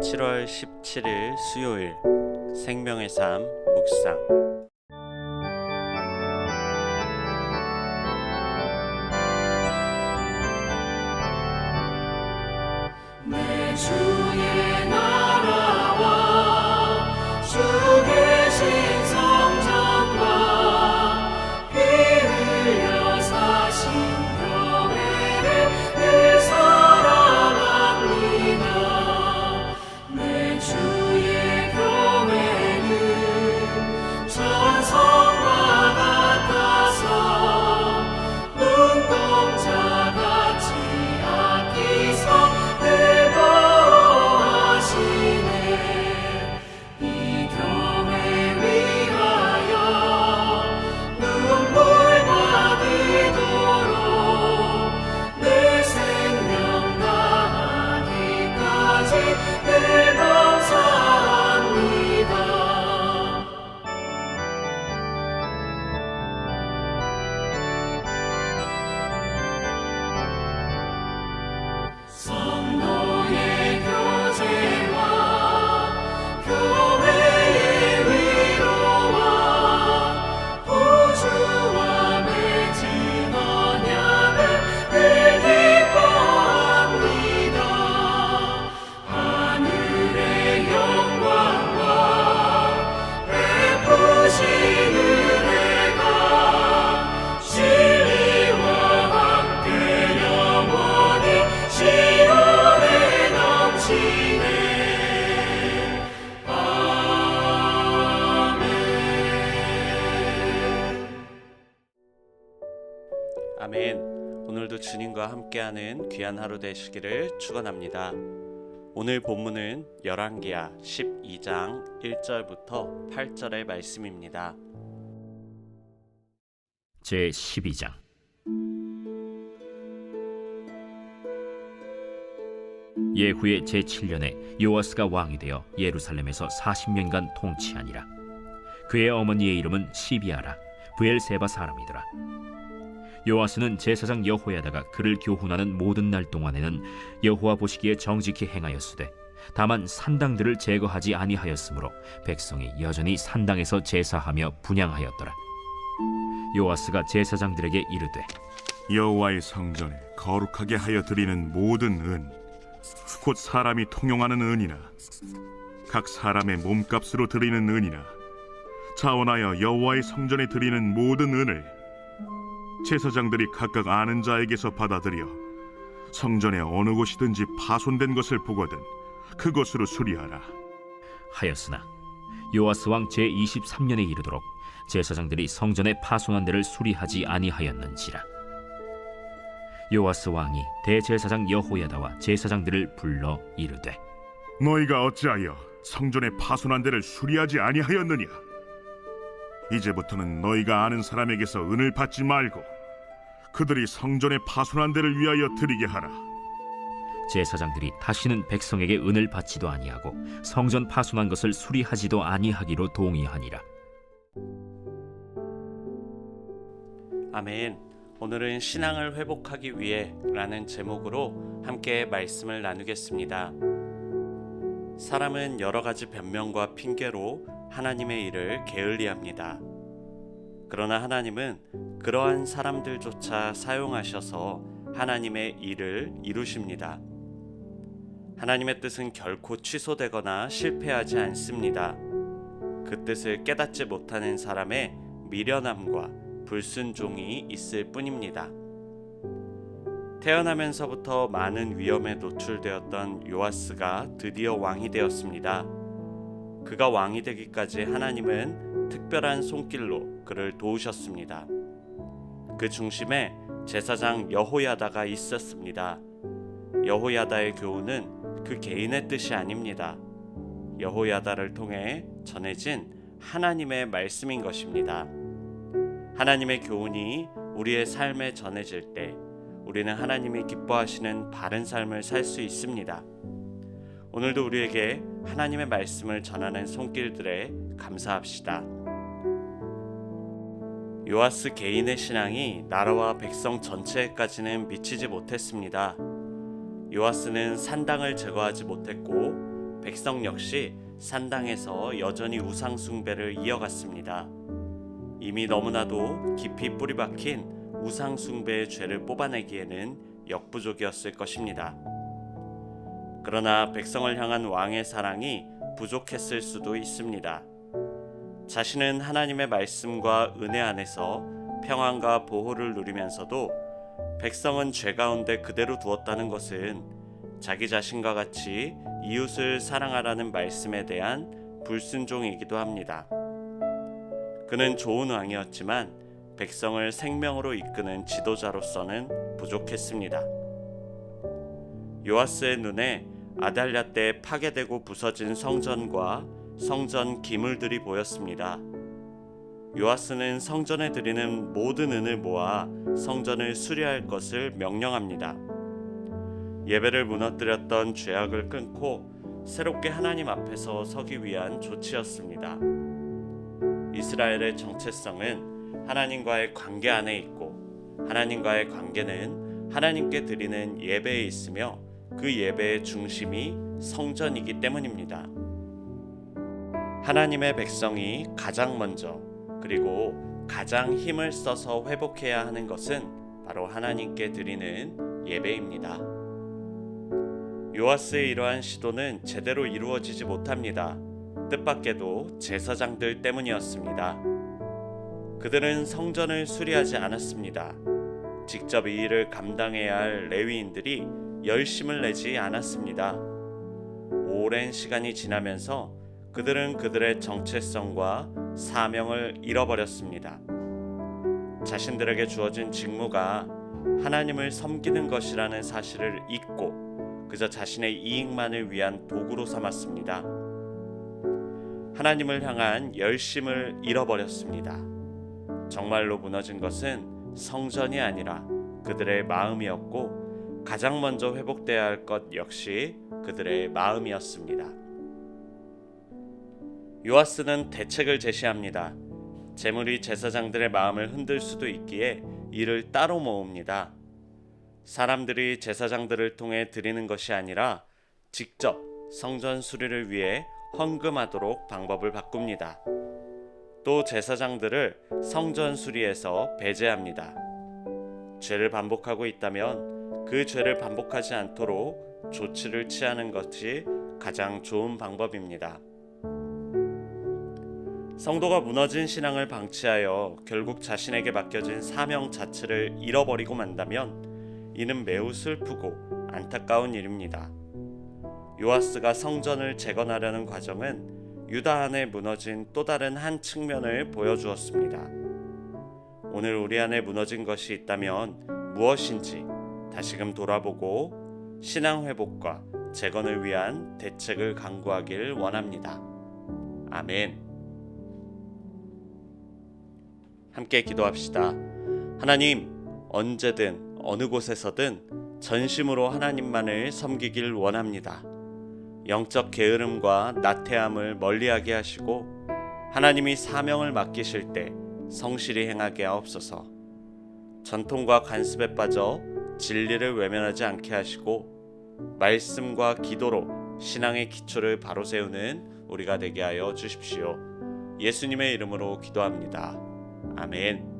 7월 17일 수요일 생명의 삶 묵상. 내 주 함께하는 귀한 하루 되시기를 축원합니다. 오늘 본문은 열왕기야 12장 1절부터 8절의 말씀입니다. 제 12장 예후의 제 7년에 요아스가 왕이 되어 예루살렘에서 40년간 통치하니라 그의 어머니의 이름은 시비아라 부엘세바 사람이더라 요아스는 제사장 여호야다가 그를 교훈하는 모든 날 동안에는 여호와 보시기에 정직히 행하였으되 다만 산당들을 제거하지 아니하였으므로 백성이 여전히 산당에서 제사하며 분양하였더라. 요아스가 제사장들에게 이르되 여호와의 성전에 거룩하게 하여 드리는 모든 은, 곧 사람이 통용하는 은이나 각 사람의 몸값으로 드리는 은이나 자원하여 여호와의 성전에 드리는 모든 은을 제사장들이 각각 아는 자에게서 받아들여 성전의 어느 곳이든지 파손된 것을 보거든 그것으로 수리하라. 하였으나 요아스 왕 제 23년에 이르도록 제사장들이 성전의 파손한 데를 수리하지 아니하였는지라 요아스 왕이 대제사장 여호야다와 제사장들을 불러 이르되 너희가 어찌하여 성전의 파손한 데를 수리하지 아니하였느냐? 이제부터는 너희가 아는 사람에게서 은을 받지 말고 그들이 성전의 파손한 데를 위하여 드리게 하라. 제사장들이 다시는 백성에게 은을 받지도 아니하고 성전 파손한 것을 수리하지도 아니하기로 동의하니라 아멘. 오늘은 신앙을 회복하기 위해라는 제목으로 함께 말씀을 나누겠습니다. 사람은 여러 가지 변명과 핑계로 하나님의 일을 게을리합니다. 그러나 하나님은 그러한 사람들조차 사용하셔서 하나님의 일을 이루십니다. 하나님의 뜻은 결코 취소되거나 실패하지 않습니다. 그 뜻을 깨닫지 못하는 사람의 미련함과 불순종이 있을 뿐입니다. 태어나면서부터 많은 위험에 노출되었던 요아스가 드디어 왕이 되었습니다. 그가 왕이 되기까지 하나님은 특별한 손길로 그를 도우셨습니다. 그 중심에 제사장 여호야다가 있었습니다. 여호야다의 교훈은 그 개인의 뜻이 아닙니다. 여호야다를 통해 전해진 하나님의 말씀인 것입니다. 하나님의 교훈이 우리의 삶에 전해질 때 우리는 하나님이 기뻐하시는 바른 삶을 살 수 있습니다. 오늘도 우리에게 하나님의 말씀을 전하는 손길들에 감사합시다. 요아스 개인의 신앙이 나라와 백성 전체에까지는 미치지 못했습니다. 요아스는 산당을 제거하지 못했고 백성 역시 산당에서 여전히 우상 숭배를 이어갔습니다. 이미 너무나도 깊이 뿌리 박힌 우상 숭배의 죄를 뽑아내기에는 역부족이었을 것입니다. 그러나 백성을 향한 왕의 사랑이 부족했을 수도 있습니다. 자신은 하나님의 말씀과 은혜 안에서 평안과 보호를 누리면서도 백성은 죄 가운데 그대로 두었다는 것은 자기 자신과 같이 이웃을 사랑하라는 말씀에 대한 불순종이기도 합니다. 그는 좋은 왕이었지만 백성을 생명으로 이끄는 지도자로서는 부족했습니다. 요아스의 눈에 아달랴 때 파괴되고 부서진 성전과 성전 기물들이 보였습니다. 요아스는 성전에 드리는 모든 은을 모아 성전을 수리할 것을 명령합니다. 예배를 무너뜨렸던 죄악을 끊고 새롭게 하나님 앞에서 서기 위한 조치였습니다. 이스라엘의 정체성은 하나님과의 관계 안에 있고 하나님과의 관계는 하나님께 드리는 예배에 있으며 그 예배의 중심이 성전이기 때문입니다. 하나님의 백성이 가장 먼저 그리고 가장 힘을 써서 회복해야 하는 것은 바로 하나님께 드리는 예배입니다. 요아스의 이러한 시도는 제대로 이루어지지 못합니다. 뜻밖에도 제사장들 때문이었습니다. 그들은 성전을 수리하지 않았습니다. 직접 이 일을 감당해야 할 레위인들이 열심을 내지 않았습니다. 오랜 시간이 지나면서 그들은 그들의 정체성과 사명을 잃어버렸습니다. 자신들에게 주어진 직무가 하나님을 섬기는 것이라는 사실을 잊고 그저 자신의 이익만을 위한 도구로 삼았습니다. 하나님을 향한 열심을 잃어버렸습니다. 정말로 무너진 것은 성전이 아니라 그들의 마음이었고 가장 먼저 회복돼야 할 것 역시 그들의 마음이었습니다. 요아스는 대책을 제시합니다. 재물이 제사장들의 마음을 흔들 수도 있기에 이를 따로 모읍니다. 사람들이 제사장들을 통해 드리는 것이 아니라 직접 성전 수리를 위해 헌금하도록 방법을 바꿉니다. 또 제사장들을 성전 수리에서 배제합니다. 죄를 반복하고 있다면 그 죄를 반복하지 않도록 조치를 취하는 것이 가장 좋은 방법입니다. 성도가 무너진 신앙을 방치하여 결국 자신에게 맡겨진 사명 자체를 잃어버리고 만다면 이는 매우 슬프고 안타까운 일입니다. 요아스가 성전을 재건하려는 과정은 유다 안에 무너진 또 다른 한 측면을 보여주었습니다. 오늘 우리 안에 무너진 것이 있다면 무엇인지 다시금 돌아보고 신앙 회복과 재건을 위한 대책을 강구하길 원합니다. 아멘. 함께 기도합시다. 하나님, 언제든 어느 곳에서든 전심으로 하나님만을 섬기길 원합니다. 영적 게으름과 나태함을 멀리하게 하시고 하나님이 사명을 맡기실 때 성실히 행하게 하옵소서. 전통과 간습에 빠져 진리를 외면하지 않게 하시고 말씀과 기도로 신앙의 기초를 바로 세우는 우리가 되게 하여 주십시오. 예수님의 이름으로 기도합니다. 아멘.